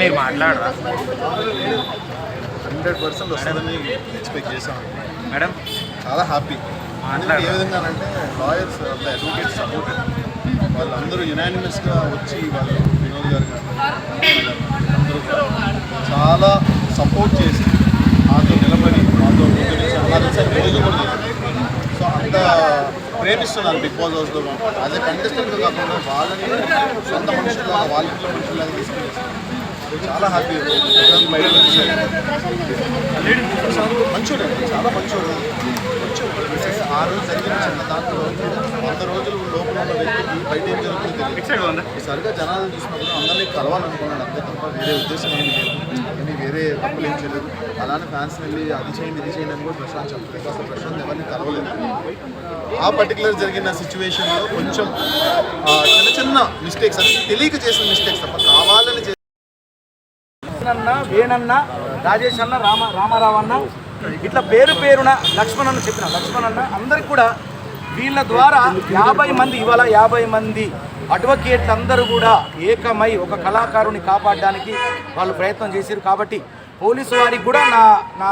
మీరు మాట్లాడరా? Hundred percent వస్తుందని ఎక్స్పెక్ట్ చేశాం. మేడం చాలా హ్యాపీ మాట్లాడు. ఏ విధంగా అంటే లాయర్స్ అడ్వకేట్ సపోర్టెడ్ వాళ్ళందరూ యునానిమస్గా వచ్చి వాళ్ళు వినోద్ గారు అందరూ చాలా సపోర్ట్ చేసి మాతో నిలబడి మాతో అది రోజు కూడా. సో అంత ప్రేమిస్తున్నారు బిగ్ బాస్ హౌస్లో యాజ్ ఎ కంటెస్టెంట్ కాకుండా వాళ్ళని సొంత మనుషులాగా వాళ్ళ ఇంట్లో మనుషులాగా తీసుకెళ్ళి చాలా హ్యాపీ బయటకు వచ్చేసారు. మంచోడు చాలా మంచోడు. ఆ రోజు జరిగిన చిన్న దాంట్లో వంద రోజులు లోపల ఉన్న వ్యక్తికి బయట ఏం జరుగుతుందో సరిగా జనాలు చూసినప్పుడు అందరినీ కలవాలనుకున్నాడు అంతే తప్ప వేరే ఉద్దేశం ఏమి లేదు. కానీ వేరే తప్పులు ఏం చేయలేదు. అలానే ఫ్యాన్స్ వెళ్ళి అది చేయండి ఇది చేయండి అని కూడా ప్రశాంత్ చెప్పలేదు అసలు ప్రశాంత్ ఎవరిని కలవలేదు. ఆ పర్టికులర్ జరిగిన సిచ్యువేషన్లో కొంచెం చిన్న చిన్న మిస్టేక్స్ అంటే తెలియక చేసిన మిస్టేక్స్ తప్ప అన్న వేణన్న రాజేష్ అన్న రామ రామారావు అన్న ఇట్లా పేరు పేరున లక్ష్మణ్ అన్న చెప్పిన లక్ష్మణ్ అన్న అందరికి కూడా వీళ్ళ ద్వారా యాభై మంది ఇవాళ యాభై మంది అడ్వకేట్లు అందరూ కూడా ఏకమై ఒక కళాకారుని కాపాడడానికి వాళ్ళు ప్రయత్నం చేశారు. కాబట్టి పోలీసు వారికి కూడా నా నా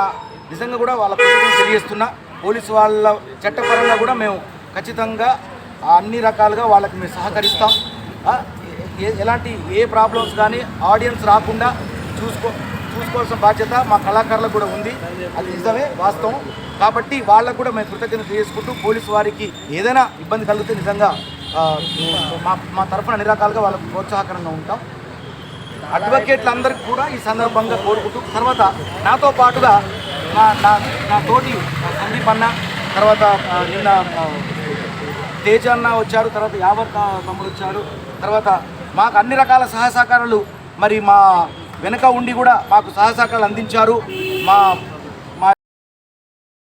నిజంగా కూడా వాళ్ళ ప్రయత్నం తెలియజేస్తున్నా. పోలీసు వాళ్ళ చట్టపరంగా కూడా మేము ఖచ్చితంగా అన్ని రకాలుగా వాళ్ళకి మేము సహకరిస్తాం. ఏ- ఎలాంటి ఏ ప్రాబ్లమ్స్ కానీ ఆడియన్స్ రాకుండా చూసుకో చూసుకోవాల్సిన బాధ్యత మా కళాకారులకు కూడా ఉంది. అది నిజమే వాస్తవం. కాబట్టి వాళ్ళకు కూడా మేము కృతజ్ఞత చేసుకుంటూ పోలీసు వారికి ఏదైనా ఇబ్బంది కలిగితే నిజంగా మా మా తరఫున అన్ని రకాలుగా వాళ్ళకు ప్రోత్సాహకరంగా ఉంటాం. అడ్వకేట్లు అందరికీ కూడా ఈ సందర్భంగా కోరుకుంటూ తర్వాత నాతో పాటుగా నా నా నా తోటి సందీప్ అన్న తర్వాత నిన్న తేజ అన్న వచ్చారు తర్వాత యావత్ తమ్ముడు వచ్చారు తర్వాత మాకు అన్ని రకాల సహాయ సహకారాలు మరి మా వెనక ఉండి కూడా మాకు సహాయ సహకారాలు అందించారు. మా